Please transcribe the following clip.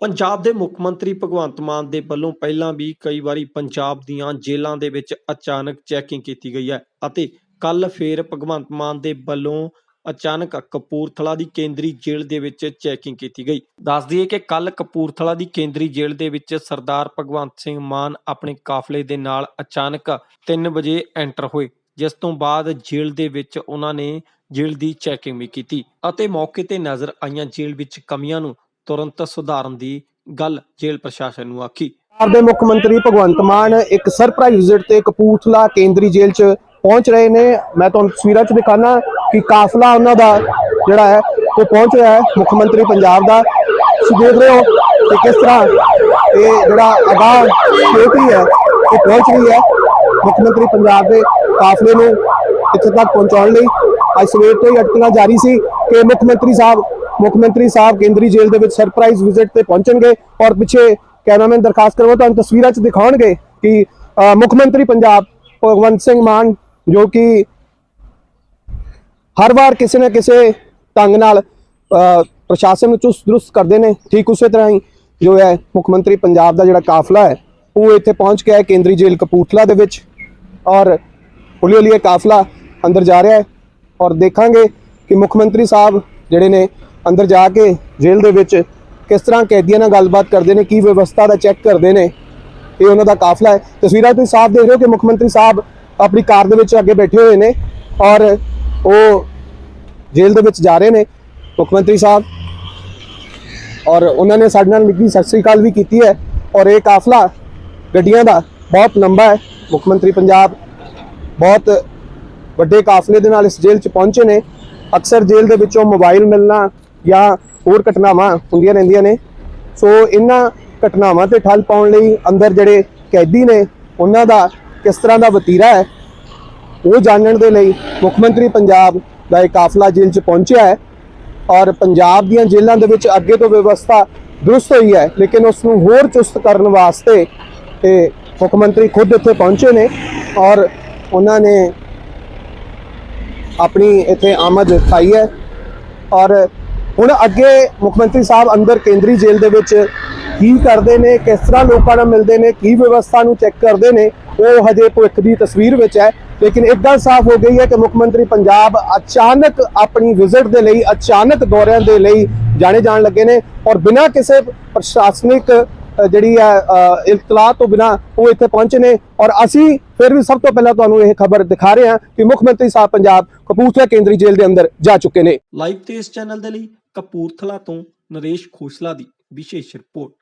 ਪੰਜਾਬ ਦੇ ਮੁੱਖ ਮੰਤਰੀ ਭਗਵੰਤ ਮਾਨ ਦੇ ਵੱਲੋਂ ਪਹਿਲਾਂ ਵੀ ਕਈ ਵਾਰੀ ਪੰਜਾਬ ਦੀਆਂ ਜੇਲ੍ਹਾਂ ਦੇ ਵਿੱਚ ਅਚਾਨਕ ਚੈਕਿੰਗ ਕੀਤੀ ਗਈ ਹੈ ਅਤੇ ਕੱਲ ਫੇਰ ਭਗਵੰਤ ਮਾਨ ਦੇ ਵੱਲੋਂ ਅਚਾਨਕ ਕਪੂਰਥਲਾ ਦੀ ਕੇਂਦਰੀ ਜੇਲ੍ਹ ਦੇ ਵਿੱਚ ਚੈਕਿੰਗ ਕੀਤੀ ਗਈ। ਦੱਸ ਦਈਏ ਕਿ ਕੱਲ ਕਪੂਰਥਲਾ ਦੀ ਕੇਂਦਰੀ ਜੇਲ੍ਹ ਦੇ ਵਿੱਚ ਸਰਦਾਰ ਭਗਵੰਤ ਸਿੰਘ ਮਾਨ ਆਪਣੇ ਕਾਫਲੇ ਦੇ ਨਾਲ ਅਚਾਨਕ 3 ਵਜੇ ਐਂਟਰ ਹੋਏ, ਜਿਸ ਤੋਂ ਬਾਅਦ ਜੇਲ੍ਹ ਦੇ ਵਿੱਚ ਉਹਨਾਂ ਨੇ ਜੇਲ੍ਹ ਦੀ ਚੈਕਿੰਗ ਵੀ ਕੀਤੀ ਅਤੇ ਮੌਕੇ ਤੇ ਨਜ਼ਰ ਆਈਆਂ ਜੇਲ੍ਹ ਵਿੱਚ ਕਮੀਆਂ ਨੂੰ ਤੁਰੰਤ ਸੁਧਾਰਨ ਦੀ ਗੱਲ ਜੇਲ੍ਹ ਪ੍ਰਸ਼ਾਸਨ ਨੂੰ ਆਖੀ। ਪੰਜਾਬ ਦੇ ਮੁੱਖ ਮੰਤਰੀ ਭਗਵੰਤ ਮਾਨ ਇੱਕ ਸਰਪ੍ਰਾਈਜ਼ ਵਿਜ਼ਿਟ ਤੇ ਕਪੂਰਥਲਾ ਕੇਂਦਰੀ ਜੇਲ੍ਹ 'ਚ ਪਹੁੰਚ ਰਹੇ ਨੇ। ਮੈਂ ਤੁਹਾਨੂੰ ਤਸਵੀਰਾਂ 'ਚ ਦਿਖਾਣਾ ਕਿ ਕਾਫਲਾ ਉਹਨਾਂ ਦਾ ਜਿਹੜਾ ਹੈ, ਉਹ ਪਹੁੰਚ ਰਿਹਾ ਹੈ, ਮੁੱਖ ਮੰਤਰੀ ਪੰਜਾਬ ਦਾ। ਤੁਸੀਂ ਦੇਖ ਰਹੇ ਹੋ ਕਿ ਕਿਸ ਤਰ੍ਹਾਂ ਇਹ ਜਿਹੜਾ ਅਗਾਹ ਸੇਫਟੀ ਹੈ ਇਹ ਪਹੁੰਚ ਰਹੀ ਹੈ। ਮੁੱਖ ਮੰਤਰੀ ਪੰਜਾਬ ਦੇ ਕਾਫਲੇ ਨੂੰ ਇੱਥੇ ਤੱਕ ਪਹੁੰਚਾਉਣ ਲਈ। ਅੱਜ ਸਵੇਰ ਤੋਂ ਹੀ ਅਟਕਣਾ ਜਾਰੀ ਸੀ ਕਿ ਮੁੱਖ ਮੰਤਰੀ ਸਾਹਿਬ, ਮੁੱਖ ਮੰਤਰੀ ਸਾਹਿਬ ਕੇਂਦਰੀ ਜੇਲ੍ਹ ਦੇ ਵਿੱਚ ਸਰਪ੍ਰਾਈਜ਼ ਵਿਜ਼ਿਟ ਤੇ ਪਹੁੰਚਣਗੇ ਔਰ ਪਿੱਛੇ ਕੈਮਰਾਮੈਨ ਦਰਖਾਸਤ ਕਰਵਾ ਤੁਹਾਨੂੰ ਤਸਵੀਰਾਂ 'ਚ ਦਿਖਾਉਣਗੇ ਕਿ ਮੁੱਖ ਮੰਤਰੀ ਪੰਜਾਬ ਭਗਵੰਤ ਸਿੰਘ ਮਾਨ ਜੋ ਕਿ ਹਰ ਵਾਰ ਕਿਸੇ ਨਾ ਕਿਸੇ ਢੰਗ ਨਾਲ ਪ੍ਰਸ਼ਾਸਨ ਨੂੰ ਚੁਸਤ ਦਰੁਸਤ ਕਰਦੇ ਨੇ। ਠੀਕ ਉਸੇ ਤਰ੍ਹਾਂ ਹੀ ਜੋ ਹੈ, ਮੁੱਖ ਮੰਤਰੀ ਪੰਜਾਬ ਦਾ ਜਿਹੜਾ ਕਾਫਲਾ ਹੈ, ਉਹ ਇੱਥੇ ਪਹੁੰਚ ਗਿਆ ਹੈ ਕੇਂਦਰੀ ਜੇਲ੍ਹ ਕਪੂਰਥਲਾ ਦੇ ਵਿੱਚ ਔਰ ਹੌਲੀ ਹੌਲੀ ਇਹ ਕਾਫਲਾ ਅੰਦਰ ਜਾ ਰਿਹਾ ਹੈ ਔਰ ਦੇਖਾਂਗੇ ਕਿ ਮੁੱਖ ਮੰਤਰੀ ਸਾਹਿਬ ਜਿਹੜੇ ਨੇ ਅੰਦਰ ਜਾ ਕੇ ਜੇਲ੍ਹ ਦੇ ਵਿੱਚ ਕਿਸ ਤਰ੍ਹਾਂ ਕੈਦੀਆਂ ਨਾਲ ਗੱਲਬਾਤ ਕਰਦੇ ਨੇ, ਕੀ ਵਿਵਸਥਾ ਦਾ ਚੈੱਕ ਕਰਦੇ ਨੇ, ਇਹ ਉਹਨਾਂ ਦਾ ਕਾਫਲਾ ਹੈ। ਤਸਵੀਰਾਂ ਤੁਸੀਂ ਸਾਫ਼ ਦੇਖ ਰਹੇ ਹੋ ਕਿ ਮੁੱਖ ਮੰਤਰੀ ਸਾਹਿਬ ਆਪਣੀ ਕਾਰ ਦੇ ਵਿੱਚ ਅੱਗੇ ਬੈਠੇ ਹੋਏ ਨੇ ਔਰ ਉਹ ਜੇਲ੍ਹ ਦੇ ਵਿੱਚ ਜਾ ਰਹੇ ਨੇ, ਮੁੱਖ ਮੰਤਰੀ ਸਾਹਿਬ। ਔਰ ਉਹਨਾਂ ਨੇ ਸਾਡੇ ਨਾਲ ਨਿੱਘੀ ਸਤਿ ਸ੍ਰੀ ਅਕਾਲ ਵੀ ਕੀਤੀ ਹੈ ਔਰ ਇਹ ਕਾਫਲਾ ਗੱਡੀਆਂ ਦਾ ਬਹੁਤ ਲੰਬਾ ਹੈ। ਮੁੱਖ ਮੰਤਰੀ ਪੰਜਾਬ ਬਹੁਤ ਵੱਡੇ ਕਾਫਲੇ ਦੇ ਨਾਲ ਇਸ ਜੇਲ੍ਹ 'ਚ ਪਹੁੰਚੇ ਨੇ। ਅਕਸਰ ਜੇਲ੍ਹ ਦੇ ਵਿੱਚੋਂ ਮੋਬਾਈਲ ਮਿਲਣਾ ਜਾਂ ਹੋਰ ਘਟਨਾਵਾਂ ਹੁੰਦੀਆਂ ਰਹਿੰਦੀਆਂ ਨੇ। ਸੋ ਇਹਨਾਂ ਘਟਨਾਵਾਂ ਤੇ ਠੱਲ ਪਾਉਣ ਲਈ ਅੰਦਰ ਜਿਹੜੇ ਕੈਦੀ ਨੇ, ਉਹਨਾਂ ਦਾ ਕਿਸ ਤਰ੍ਹਾਂ ਦਾ ਵਤੀਰਾ ਹੈ, ਉਹ ਜਾਣਨ ਦੇ ਲਈ ਮੁੱਖ ਮੰਤਰੀ ਪੰਜਾਬ ਦਾ ਇਹ ਕਾਫਲਾ ਜੇਲ੍ਹ 'ਚ ਪਹੁੰਚਿਆ ਹੈ ਔਰ ਪੰਜਾਬ ਦੀਆਂ ਜੇਲ੍ਹਾਂ ਦੇ ਵਿੱਚ ਅੱਗੇ ਤੋਂ ਵਿਵਸਥਾ ਦਰੁਸਤ ਹੋਈ ਹੈ, ਲੇਕਿਨ ਉਸ ਨੂੰ ਹੋਰ ਚੁਸਤ ਕਰਨ ਵਾਸਤੇ ਇਹ ਮੁੱਖ ਮੰਤਰੀ ਖੁਦ ਇੱਥੇ ਪਹੁੰਚੇ ਨੇ ਔਰ ਉਹਨਾਂ ਨੇ ਆਪਣੀ ਇੱਥੇ ਆਮਦ ਖਾਈ ਹੈ ਔਰ ਹੁਣ ਅੱਗੇ ਮੁੱਖ ਮੰਤਰੀ ਸਾਹਿਬ ਅੰਦਰ ਕੇਂਦਰੀ ਜੇਲ੍ਹ ਦੇ ਵਿੱਚ ਕੀ ਕਰਦੇ ਨੇ, ਕਿਸ ਤਰ੍ਹਾਂ ਲੋਕਾਂ ਨਾਲ ਮਿਲਦੇ ਨੇ, ਕੀ ਵਿਵਸਥਾ ਨੂੰ ਚੈੱਕ ਕਰਦੇ ਨੇ ਉਹ ਹਜੇ ਭਵਿੱਖ ਦੀ ਤਸਵੀਰ ਵਿੱਚ ਹੈ, ਲੇਕਿਨ ਇੱਕ ਸਾਫ਼ ਹੋ ਗਈ ਹੈ ਕਿ ਮੁੱਖ ਮੰਤਰੀ ਪੰਜਾਬ ਅਚਾਨਕ ਆਪਣੀ ਵਿਜ਼ਿਟ ਦੇ ਲਈ, ਅਚਾਨਕ ਦੌਰਿਆਂ ਦੇ ਲਈ ਜਾਣੇ ਜਾਣ ਲੱਗੇ ਨੇ ਔਰ ਬਿਨਾਂ ਕਿਸੇ ਪ੍ਰਸ਼ਾਸਨਿਕ ਜਿਹੜੀ ਹੈ ਇਤਲਾਹ ਤੋਂ ਬਿਨਾ ਉਹ ਇੱਥੇ ਪਹੁੰਚੇ ਨੇ ਔਰ ਅਸੀਂ ਫਿਰ ਵੀ ਸਭ ਤੋਂ ਪਹਿਲਾਂ ਤੁਹਾਨੂੰ ਇਹ ਖਬਰ ਦਿਖਾ ਰਹੇ ਹਾਂ ਕਿ ਮੁੱਖ ਮੰਤਰੀ ਸਾਹਿਬ ਪੰਜਾਬ ਕਪੂਰਥਲਾ ਕੇਂਦਰੀ ਜੇਲ੍ਹ ਦੇ ਅੰਦਰ ਜਾ ਚੁੱਕੇ ਨੇ। ਲਾਈਵ ਤੇ ਇਸ ਚੈਨਲ ਦੇ ਲਈ ਕਪੂਰਥਲਾ ਤੋਂ ਨਰੇਸ਼ ਖੋਸਲਾ ਦੀ ਵਿਸ਼ੇਸ਼ ਰਿਪੋਰਟ।